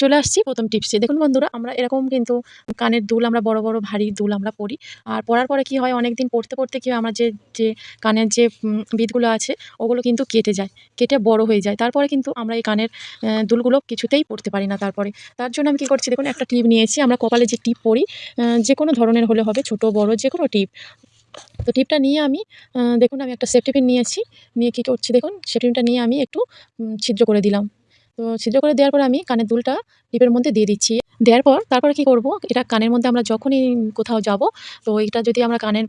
চলে আসছি প্রথম টিপসে। দেখুন বন্ধুরা আমরা এরকম কিন্তু কানের দুল আমরা বড় বড় ভারী দুল আমরা পরি। আর পরার পরে কি হয় অনেক দিন পড়তে পরতে কি হয় আমরা যে যে কানের যে উম, বিটগুলো আছে ওগুলো কিন্তু কেটে যায় কেটে বড় হয়ে যায়। তারপরে কিন্তু আমরা এই কানের দুলগুলো কিছুতেই পড়তে পারি না তারপরে। তার জন্য আমি কি করছি দেখুন একটা টিপ নিয়েছি আমরা কপালে যে টিপ পরি যে কোনো ধরনের হলে হবে ছোট বড় যে কোনো টিপ। তো টিপটা নিয়ে আমি দেখুন আমি একটা সেফটি পিন নিয়েছি নিয়ে কী করছি দেখুন সেফটি পিনটা নিয়ে আমি একটু ছিদ্র করে দিলাম। তো ছিদ্র করে দেওয়ার পর আমি কানের দুলটা টিপের মধ্যে দিয়ে দিচ্ছি। দেওয়ার পর তারপরে কি করব? এটা কানের মধ্যে আমরা যখনই কোথাও যাব, তো এটা যদি আমরা কানের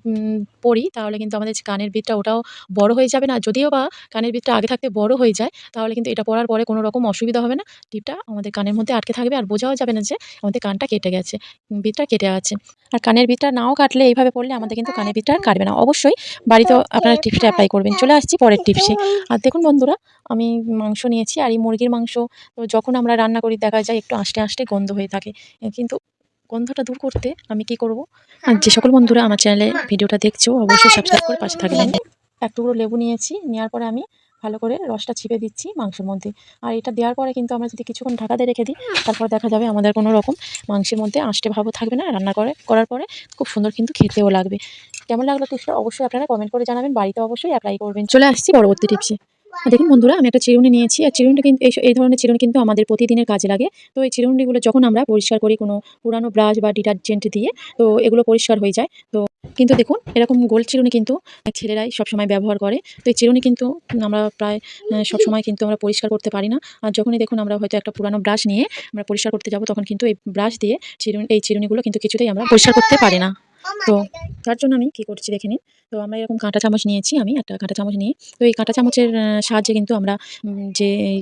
পরি, তাহলে কিন্তু আমাদের কানের বিটটা ওটাও বড় হয়ে যাবে না। যদিও বা কানের বিটটা আগে থাকতে বড় হয়ে যায়, তাহলে কিন্তু এটা পরার পরে কোনো রকম অসুবিধা হবে না। টিপটা আমাদের কানের মধ্যে আটকে থাকবে আর বোঝাও যাবে না যে আমাদের কানটা কেটে গেছে বিটটা কেটে আছে। আর কানের বিটটা নাও কাটলে এইভাবে পড়লে আমাদের কিন্তু কানের বিটটা আর কাটবে না। অবশ্যই বাড়িতেও আপনারা টিপসটা অ্যাপ্লাই করবেন। চলে আসছি পরের টিপসে। আর দেখুন বন্ধুরা, আমি মাংস নিয়েছি আর এই মুরগির মাংস, তো যখন আমরা রান্না করি দেখা যায় আষ্টে আষ্টে গন্ধ হয়ে থাকে। কিন্তু গন্ধটা দূর করতে আমি কি করব? আর যে সকল বন্ধুরা আমার চ্যানেলে ভিডিওটা দেখছ অবশ্যই সাবস্ক্রাইব করে পাশে থাকবেন। এক টুকরো লেবু নিয়েছি নেওয়ার পরে আমি ভালো করে রসটা ছিপে দিচ্ছি মাংসের মধ্যে। আর এটা দেওয়ার পরে কিন্তু আমরা যদি কিছুক্ষণ ঢাকাতে রেখে দিই তারপর দেখা যাবে আমাদের কোনো রকম মাংসের মধ্যে আষ্টে ভাবও থাকবে না রান্না করে করার পরে খুব সুন্দর কিন্তু খেতেও লাগবে। কেমন লাগল টিপসটা অবশ্যই আপনারা কমেন্ট করে জানাবেন বাড়িতে অবশ্যই অ্যাপ্লাই করবেন। চলে আসছি পরবর্তী টিপসে। দেখুন বন্ধুরা, আমি একটা চিরুনি নিয়েছি। আর চিরুনিটা কিন্তু এই ধরনের চিরুনি কিন্তু আমাদের প্রতিদিনের কাজে লাগে। তো এই চিরুনিগুলো যখন আমরা পরিষ্কার করি কোনো পুরানো ব্রাশ বা ডিটারজেন্ট দিয়ে, তো এগুলো পরিষ্কার হয়ে যায়। তো কিন্তু দেখুন, এরকম গোল চিরুনি কিন্তু ছেলেরাই সবসময় ব্যবহার করে। তো এই চিরুনি কিন্তু আমরা প্রায় সবসময় কিন্তু আমরা পরিষ্কার করতে পারি না। আর যখনই দেখুন আমরা হয়তো একটা পুরানো ব্রাশ নিয়ে আমরা পরিষ্কার করতে যাব, তখন কিন্তু এই ব্রাশ দিয়ে চিরুনি এই চিরুনিগুলো কিন্তু কিছুতেই আমরা পরিষ্কার করতে পারি না। তো তার জন্য আমি কী করছি দেখে নিন। তো আমরা এরকম কাঁটা চামচ নিয়েছি আমি একটা কাঁটা চামচ নিয়ে। তো এই কাঁটা চামচের সাহায্যে কিন্তু আমরা যে এই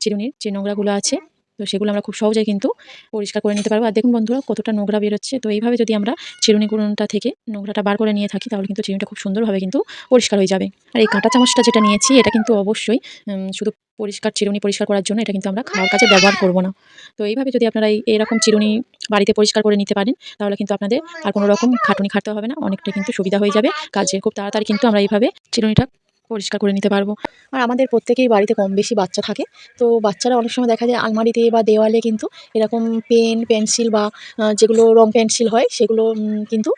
চিরুনির যে নোংরাগুলো আছে তো সেগুলো আমরা খুব সহজেই কিন্তু পরিষ্কার করে নিতে পারব। আর দেখুন বন্ধুরা, কতটা নোংরা বেরোচ্ছে। তো এইভাবে যদি আমরা চিরুনি গুঁড়োটা থেকে নোংরাটা বার করে নিয়ে থাকি, তাহলে কিন্তু চিরুনিটা খুব সুন্দরভাবে কিন্তু পরিষ্কার হয়ে যাবে। আর এই কাঁটা চামচটা যেটা নিয়েছি, এটা কিন্তু অবশ্যই শুধু পরিষ্কার চিরুনি পরিষ্কার করার জন্য এটা কিন্তু আমরা খাওয়ার কাজে ব্যবহার করব না। তো এইভাবে যদি আপনারা এরকম চিরুনি বাড়িতে পরিষ্কার করে নিতে পারেন, তাহলে কিন্তু আপনাদের আর কোনো রকম খাটুনি খাটতে হবে না অনেকটা কিন্তু সুবিধা হয়ে যাবে কাজে। খুব তাড়াতাড়ি কিন্তু আমরা এইভাবে চিরুনিটা পরিষ্কার করে নিতে পারব। আর আমাদের প্রত্যেকেই বাড়িতে কম বেশি বাচ্চা থাকে। তো বাচ্চারা অনেক সময় দেখা যায় আলমারিতে বা দেওয়ালে কিন্তু এরকম পেন, পেন্সিল বা যেগুলো রং পেন্সিল হয়, সেগুলো কিন্তু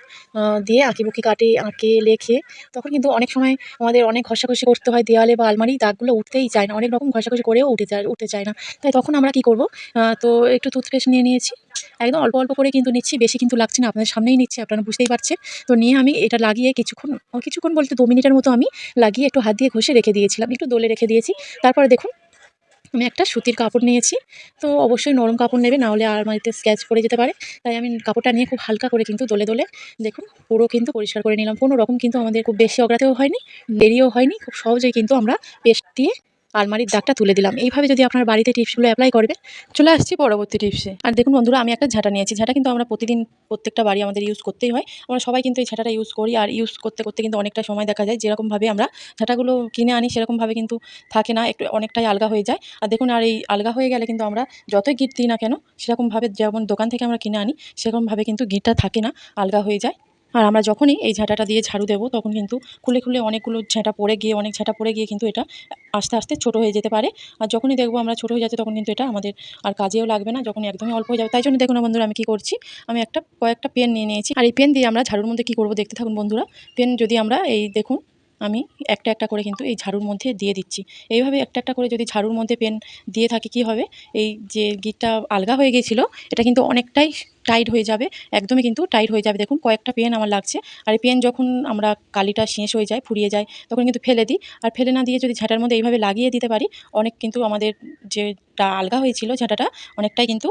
দিয়ে আঁকিবুকি কাটে, আঁকে, লেখে। তখন কিন্তু অনেক সময় আমাদের অনেক ঘষাঘষি করতে হয় দেওয়ালে বা আলমারি, দাগগুলো উঠতেই চায় না। অনেক রকম ঘষাঘষি করেও উঠে যায়, উঠতে চায় না। তাই তখন আমরা কি করব? তো একটু টুথপেস্ট নিয়ে নিয়েছি। একদম অল্প অল্প করে কিন্তু নিচ্ছি, বেশি কিন্তু লাগছে না, আপনাদের সামনেই নিচ্ছি, আপনারা বুঝতেই পারছেন। তো নিয়ে আমি এটা লাগিয়ে কিছুক্ষণ কিছুক্ষণ বলতে দু মিনিটের মতো আমি লাগিয়ে একটু হাত দিয়ে ঘষে রেখে দিয়েছিলাম একটু দোলে রেখে দিয়েছি। তারপরে দেখুন আমি একটা সুতির কাপড় নিয়েছি। তো অবশ্যই নরম কাপড় নেবে নাহলে আলমারিতে স্ক্যাচ করে যেতে পারে। তাই আমি কাপড়টা নিয়ে খুব হালকা করে কিন্তু দোলে দোলে দেখুন পুরো কিন্তু পরিষ্কার করে নিলাম। কোনো রকম কিন্তু আমাদের খুব বেশি অগ্রাতেও হয়নি দেরিও হয়নি খুব সহজেই কিন্তু আমরা পেস্ট দিয়ে আলমারির দাগটা তুলে দিলাম। এইভাবে যদি আপনার বাড়িতে টিপসগুলো অ্যাপ্লাই করবেন, চলে আসছি পরবর্তী টিপসে। আর দেখুন বন্ধুরা, আমি একটা ঝাঁটা নিয়েছি। ঝাঁটা কিন্তু আমরা প্রতিদিন প্রত্যেকটা বাড়ি আমাদের ইউজ করতেই হয়। আমরা সবাই কিন্তু এই ঝাঁটাটা ইউজ করি আর ইউজ করতে করতে কিন্তু অনেকটা সময় দেখা যায়। যেরকমভাবে আমরা ঝাঁটাগুলো কিনে আনি, সেরকমভাবে কিন্তু থাকে না। একটু অনেকটাই আলগা হয়ে যায়। আর দেখুন, আর এই আলগা হয়ে গেলে কিন্তু আমরা যতই গিট দিই না কেন, সেরকমভাবে যেমন দোকান থেকে আমরা কিনে আনি, সেরকমভাবে কিন্তু গিটটা থাকে না। আলগা হয়ে যায়। আর আমরা যখনই এই ঝাঁটাটা দিয়ে ঝাড়ু দেবো, তখন কিন্তু খুলে খুলে অনেকগুলো ঝাঁটা পড়ে গিয়ে, অনেক ঝাঁটা পড়ে গিয়ে কিন্তু এটা আস্তে আস্তে ছোটো হয়ে যেতে পারে। আর যখনই দেখব আমরা ছোটো হয়ে যাচ্ছে, তখন কিন্তু এটা আমাদের আর কাজেও লাগবে না যখন একদমই অল্প হয়ে যাবে। তাই জন্য দেখুন বন্ধুরা, আমি কী করছি? আমি একটা, কয়েকটা পেন নিয়ে নিয়েছি। আর এই পেন দিয়ে আমরা ঝাড়ুর মধ্যে কী করব দেখতে থাকুন বন্ধুরা। পেন যদি আমরা এই দেখুন, আমি একটা একটা করে কিন্তু এই ঝাড়ুর মধ্যে দিয়ে দিচ্ছি। এইভাবে একটা একটা করে যদি ঝাড়ুর মধ্যে পেন দিয়ে থাকি, কি হবে? এই যে গিটটা আলগা হয়ে গিয়েছিল, এটা কিন্তু অনেকটাই টাইট হয়ে যাবে, একদমই কিন্তু টাইট হয়ে যাবে। দেখুন কয়েকটা পেন আমার লাগছে, আর এই পেন যখন আমরা কালিটা শেষ হয়ে যায়, ফুরিয়ে যায়, তখন কিন্তু ফেলে দিই। আর ফেলে না দিয়ে যদি ঝাঁটার মধ্যে এইভাবে লাগিয়ে দিতে পারি, অনেক কিন্তু আমাদের যেটা আলগা হয়েছিল ঝাঁটাটা, অনেকটাই কিন্তু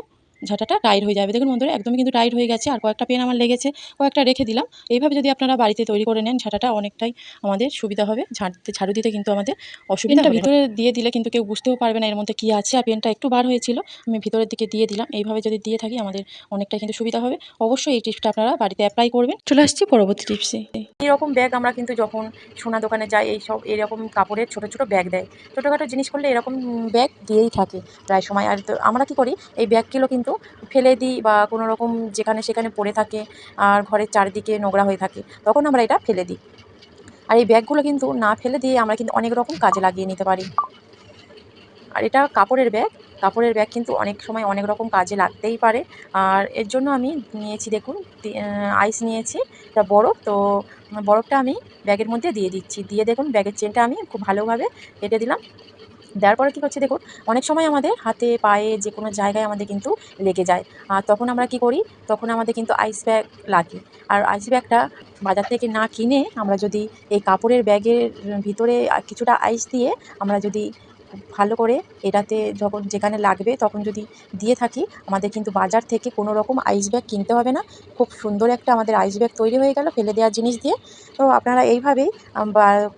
ঝাঁটাটা টাইট হয়ে যাবে। দেখুন বন্ধুরা একদমই কিন্তু টাইট হয়ে গেছে আর কয়েকটা পেন আমার লেগেছে কয়েকটা রেখে দিলাম। এইভাবে যদি আপনারা বাড়িতে তৈরি করে নেন ঝাঁটাটা অনেকটাই আমাদের সুবিধা হবে। ঝাঁটতে ঝাড়ু দিতে কিন্তু আমাদের অসুবিধা পেনটা ভিতরে দিয়ে দিলে কিন্তু কেউ বুঝতেও পারবে না এর মধ্যে কী আছে আর পেনটা একটু বার হয়েছিল আমি ভিতরের দিকে দিয়ে দিলাম। এইভাবে যদি দিয়ে থাকি আমাদের অনেকটাই কিন্তু সুবিধা হবে। অবশ্যই এই টিপসটা আপনারা বাড়িতে অ্যাপ্লাই করবেন। চলে আসছি পরবর্তী টিপসে। এরকম ব্যাগ আমরা কিন্তু যখন সোনা দোকানে যাই এই সব এরকম কাপড়ের ছোট ছোট ব্যাগ দেয়। ছোটোখাটো জিনিস করলে এরকম ব্যাগ দিয়েই থাকে প্রায় সময়। আর আমরা কী করি এই ব্যাগগুলো কিন্তু ফেলে দিই বা কোনো রকম যেখানে সেখানে পড়ে থাকে আর ঘরের চারিদিকে নোংরা হয়ে থাকে, তখন আমরা এটা ফেলে দিই। আর এই ব্যাগগুলো কিন্তু না ফেলে দিয়ে আমরা কিন্তু অনেক রকম কাজে লাগিয়ে নিতে পারি। আর এটা কাপড়ের ব্যাগ কাপড়ের ব্যাগ কিন্তু অনেক সময় অনেক রকম কাজে লাগতেই পারে। আর এর জন্য আমি নিয়েছি দেখুন আইস নিয়েছি, এটা বরফ, তো বরফটা আমি ব্যাগের মধ্যে দিয়ে দিচ্ছি। দিয়ে দেখুন ব্যাগের চেনটা আমি খুব ভালোভাবে কেটে দিলাম। দেওয়ার পরে কী হচ্ছে দেখুন, অনেক সময় আমাদের হাতে, পায়ে যে কোনো জায়গায় আমাদের কিন্তু লেগে যায়। আর তখন আমরা কি করি, তখন আমাদের কিন্তু আইস ব্যাগ লাগে। আর আইস ব্যাগটা বাজার থেকে না কিনে আমরা যদি এই কাপড়ের ব্যাগের ভিতরে কিছুটা আইস দিয়ে আমরা যদি ভালো করে এটাতে যখন যেখানে লাগবে তখন যদি দিয়ে থাকি, আমাদের কিন্তু বাজার থেকে কোনো রকম আইস ব্যাগ কিনতে হবে না। খুব সুন্দর একটা আমাদের আইস ব্যাগ তৈরি হয়ে গেল, ফেলে দেওয়ার জিনিস দিয়ে। তো আপনারা এইভাবেই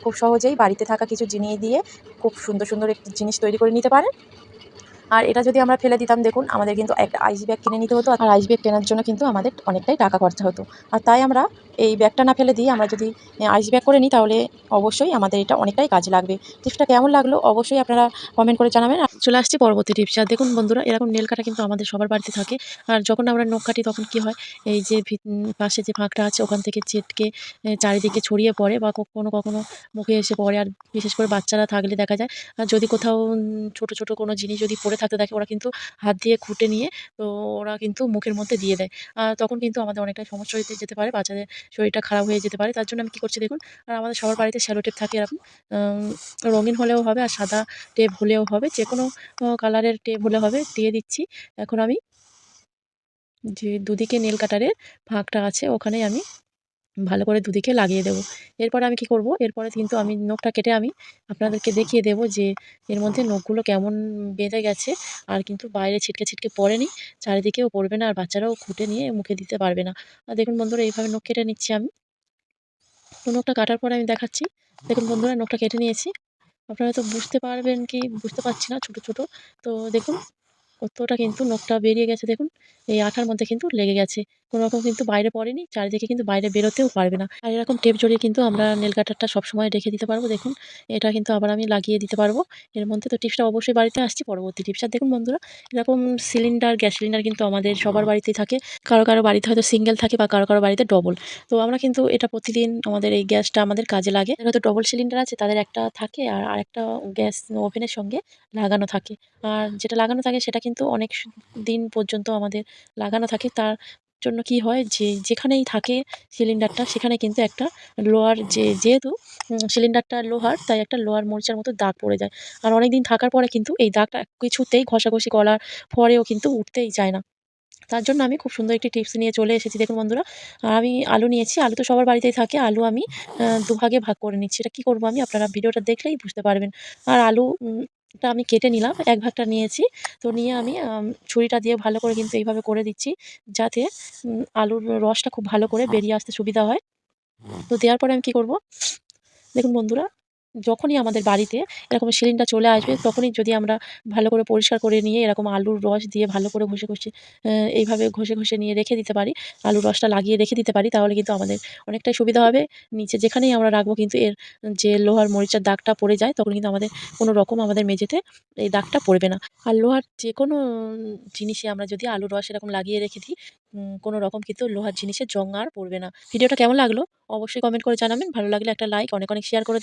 খুব সহজেই বাড়িতে থাকা কিছু জিনিস দিয়ে খুব সুন্দর সুন্দর একটি জিনিস তৈরি করে নিতে পারেন। আর এটা যদি আমরা ফেলে দিতাম, দেখুন আমাদের কিন্তু একটা আইস ব্যাগ কিনে নিতে হতো, আর আইস ব্যাগ কেনার জন্য কিন্তু আমাদের অনেকটাই টাকা খরচা হতো। আর তাই আমরা এই ব্যাগটা না ফেলে দিয়ে আমরা যদি আইস ব্যাগ করে নিই তাহলে অবশ্যই আমাদের এটা অনেকটাই কাজে লাগবে। টিপসটা কেমন লাগল অবশ্যই আপনারা কমেন্ট করে জানাবেন। আর চলে আসছি পরবর্তী টিপস। আর দেখুন বন্ধুরা, এরকম নেল কাটা কিন্তু আমাদের সবার বাড়িতে থাকে। আর যখন আমরা নখ কাটি তখন কি হয়, এই যে পাশে যে ফাঁকটা আছে ওখান থেকে চেটকে চারিদিকে ছড়িয়ে পড়ে বা কখনো কখনো মুখে এসে পড়ে। আর বিশেষ করে বাচ্চারা থাকলে দেখা যায় আর যদি কোথাও ছোট ছোট কোনো জিনিস যদি পড়ে থাকতে দেখে, ওরা কিন্তু হাত দিয়ে খুঁটে নিয়ে তো ওরা কিন্তু মুখের মধ্যে দিয়ে দেয়। আর তখন কিন্তু আমাদের অনেকটাই সমস্যা হতে যেতে পারে বাচ্চাদের শরীরটা খারাপ হয়ে যেতে পারে। তার জন্য আমি কী করছি দেখুন, আর আমাদের সবার বাড়িতে শ্যালো টেপ থাকে এরকম। রঙিন হলেও হবে আর সাদা টেপ হলেও হবে। যে কোনো কালারের টেপ হলে হবে, দিয়ে দিচ্ছি। এখন আমি যে দুদিকে নেল কাটারের ফাঁকটা আছে, ওখানেই আমি ভালো করে দুদিকে লাগিয়ে দেবো। এরপরে আমি কি করব? এরপরে কিন্তু আমি নখটা কেটে আমি আপনাদেরকে দেখিয়ে দেবো যে এর মধ্যে নখগুলো কেমন বেঁধে গেছে আর কিন্তু বাইরে ছিটকে ছিটকে পড়েনি। চারিদিকেও পড়বে না আর বাচ্চারাও খুঁটে নিয়ে মুখে দিতে পারবে না। আর দেখুন বন্ধুরা, এইভাবে নখ কেটে নিচ্ছি আমি। তো নখটা কাটার পরে আমি দেখাচ্ছি। দেখুন বন্ধুরা, নখটা কেটে নিয়েছি। আপনারা তো বুঝতে পারবেন কি, বুঝতে পারছি না ছোট ছোট। তো দেখুন, কতটা কিন্তু নখটা বেরিয়ে গেছে। দেখুন, এই আঠার মধ্যে কিন্তু লেগে গেছে। রকম কিন্তু বাইরে পড়েনি, চারিদিকে কিন্তু বাইরে বেরোতেও পারবে না। আর এরকম টেপ জড়িয়ে কিন্তু আমরা নেল কাটারটা সবসময় রেখে দিতে পারব, দেখুন। এটা কিন্তু আবার আমি লাগিয়ে দিতে পারব। এর মধ্যে তো টিপসটা অবশ্যই বাড়িতে আসছি, পরবর্তী টিপসটা দেখুন বন্ধুরা, এরকম সিলিন্ডার গ্যাস সিলিন্ডার কিন্তু আমাদের সবার বাড়িতেই থাকে। কারও কারও বাড়িতে হয়তো সিঙ্গেল থাকে বা কারও কারও বাড়িতে ডবল তো আমরা কিন্তু এটা প্রতিদিন আমাদের এই গ্যাসটা আমাদের কাজে লাগে। হয়তো ডবল সিলিন্ডার আছে, তাদের একটা থাকে আর আরেকটা গ্যাস ওভেনের সঙ্গে লাগানো থাকে। আর যেটা লাগানো থাকে সেটা কিন্তু অনেক দিন পর্যন্ত আমাদের লাগানো থাকে। তার জন্য কি হয়? যে, যেখানেই থাকে সিলিন্ডারটা, সেখানে কিন্তু একটা লোহার যে, যেহেতু সিলিন্ডারটা লোহার, তাই একটা লোহার মরিচার মতো দাগ পড়ে যায়। আর অনেক দিন থাকার পরে কিন্তু এই দাগটা কিছুতেই ঘষাঘষি করার পরেও কিন্তু উঠতেই চায় না। তার জন্য আমি খুব সুন্দর একটি টিপস নিয়ে চলে এসেছি। দেখুন বন্ধুরা, আমি আলু নিয়েছি, আলু তো সবার বাড়িতেই থাকে। আলু আমি দুভাগে ভাগ করে নিচ্ছি। এটা কী করব আমি? আপনারা ভিডিওটা দেখলেই বুঝতে পারবেন। আর আলু টা আমি কেটে নিলাম এক ভাগটা নিয়েছি। তো নিয়ে আমি ছুরিটা দিয়ে ভালো করে কিন্তু এইভাবে করে দিচ্ছি যাতে আলুর রসটা খুব ভালো করে বেরিয়ে আসতে সুবিধা হয়। তো দেওয়ার পরে আমি কী করব? দেখুন বন্ধুরা যখনই আমাদের বাড়িতে এরকম সিলিন্ডার চলে আসবে, তখনই যদি আমরা ভালো করে পরিষ্কার করে নিয়ে এরকম আলুর রস দিয়ে ভালো করে ঘষে ঘষে এইভাবে ঘষে ঘষে নিয়ে রেখে দিতে পারি, আলুর রসটা লাগিয়ে রেখে দিতে পারি, তাহলে কিন্তু আমাদের অনেকটাই সুবিধা হবে। নিচে যেখানেই আমরা রাখব কিন্তু এর যে লোহার মরিচার দাগটা পড়ে যায়, তখন কিন্তু আমাদের কোনো রকম আমাদের মেঝেতে এই দাগটা পড়বে না। আর লোহার যে কোনো জিনিসে আমরা যদি আলুর রস এরকম লাগিয়ে রেখে দিই কোনো রকম কিন্তু লোহার জিনিসে জং আর পড়বে না। ভিডিওটা কেমন লাগল? অবশ্যই কমেন্ট করে জানাবেন। ভালো লাগলে একটা লাইক, অনেক অনেক শেয়ার করে